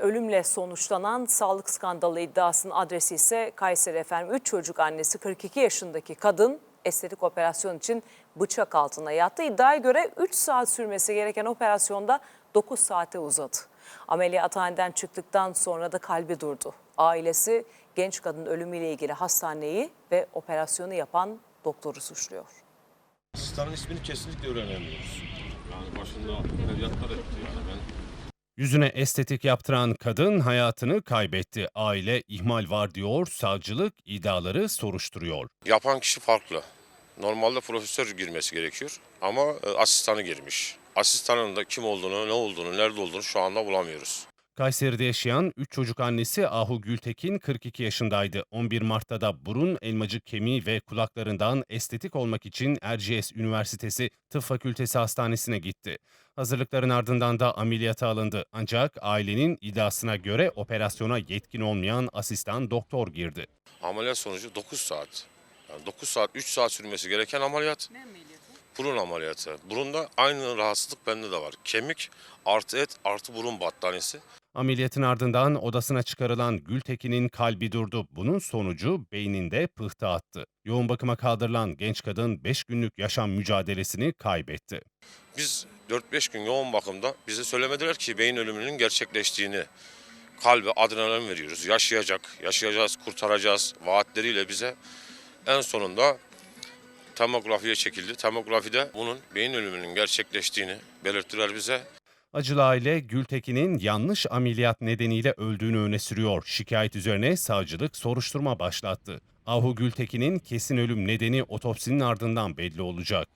Ölümle sonuçlanan sağlık skandalı iddiasının adresi ise Kayseri efendim. 3 çocuk annesi 42 yaşındaki kadın estetik operasyon için bıçak altına yattı. İddiaya göre 3 saat sürmesi gereken operasyonda 9 saate uzadı. Ameliyathaneden çıktıktan sonra da kalbi durdu. Ailesi genç kadının ölümüyle ilgili hastaneyi ve operasyonu yapan doktoru suçluyor. Asistanın ismini kesinlikle öğrenemiyoruz. Yani başında ameliyatlar etti Yüzüne estetik yaptıran kadın hayatını kaybetti. Aile ihmal var diyor, savcılık iddiaları soruşturuyor. Yapan kişi farklı. Normalde profesör girmesi gerekiyor ama e, asistanı girmiş. Asistanın da kim olduğunu, ne olduğunu, nerede olduğunu şu anda bulamıyoruz. Kayseri'de yaşayan 3 çocuk annesi Ahu Gültekin 42 yaşındaydı. 11 Mart'ta da burun, elmacık kemiği ve kulaklarından estetik olmak için Erciyes Üniversitesi Tıp Fakültesi Hastanesi'ne gitti. Hazırlıkların ardından da ameliyata alındı. Ancak ailenin iddiasına göre operasyona yetkin olmayan asistan doktor girdi. Ameliyat sonucu 9 saat. Yani 9 saat, 3 saat sürmesi gereken ameliyat. Burun ameliyatı. Burunda aynı rahatsızlık bende de var. Kemik artı et artı burun battaniyesi. Ameliyatın ardından odasına çıkarılan Gültekin'in kalbi durdu. Bunun sonucu beyninde pıhtı attı. Yoğun bakıma kaldırılan genç kadın 5 günlük yaşam mücadelesini kaybetti. Biz 4-5 gün yoğun bakımda bize söylemediler ki beyin ölümünün gerçekleştiğini. Kalbe adrenalin veriyoruz. Yaşayacak, yaşayacağız, kurtaracağız vaatleriyle bize en sonunda tomografiye çekildi. Tomografide bunun beyin ölümünün gerçekleştiğini belirttiler bize. Acılı aile Gültekin'in yanlış ameliyat nedeniyle öldüğünü öne sürüyor. Şikayet üzerine savcılık soruşturma başlattı. Ahu Gültekin'in kesin ölüm nedeni otopsinin ardından belli olacak.